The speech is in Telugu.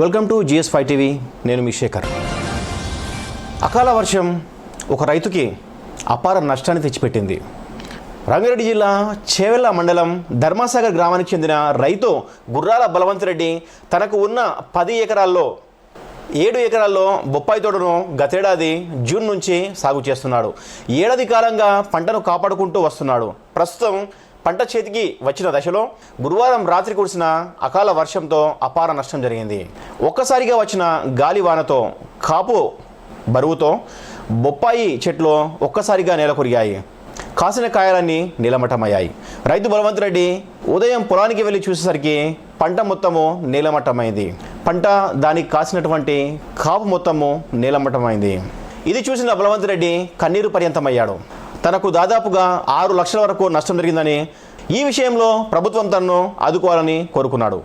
Welcome to GS five TV నేను మీ శేఖర్. అకాల వర్షం ఒక రైతుకి అపార నష్టాన్ని తెచ్చిపెట్టింది. రంగారెడ్డి జిల్లా చేవెళ్ళ మండలం ధర్మాసాగర్ గ్రామానికి చెందిన రైతు గుర్రాల బలవంతరెడ్డి తనకు ఉన్న పది ఎకరాల్లో ఏడు ఎకరాల్లో బొప్పాయి తోటను గతేడాది జూన్ నుంచి సాగు చేస్తున్నాడు. ఏడాది కాలంగా పంటను కాపాడుకుంటూ వస్తున్నాడు. ప్రస్తుతం పంట చేతికి వచ్చిన దశలో గురువారం రాత్రి కురిసిన అకాల వర్షంతో అపార నష్టం జరిగింది. ఒక్కసారిగా వచ్చిన గాలి వానతో కాపు బరువుతో బొప్పాయి చెట్లు ఒక్కసారిగా నేల కొరిగాయి. కాసిన కాయలన్నీ నీలమట్టమయ్యాయి రైతు బలవంత్ రెడ్డి ఉదయం పొలానికి వెళ్ళి చూసేసరికి పంట మొత్తము నీలమట్టమైంది పంట దానికి కాసినటువంటి కాపు మొత్తము నీలమట్టమైంది ఇది చూసిన బలవంత్ రెడ్డి కన్నీరు పర్యంతమయ్యాడు. తనకు దాదాపుగా ఆరు లక్షల వరకు నష్టం జరిగిందని ఈ విషయంలో ప్రభుత్వం తనను ఆదుకోవాలని కోరుకున్నాడు.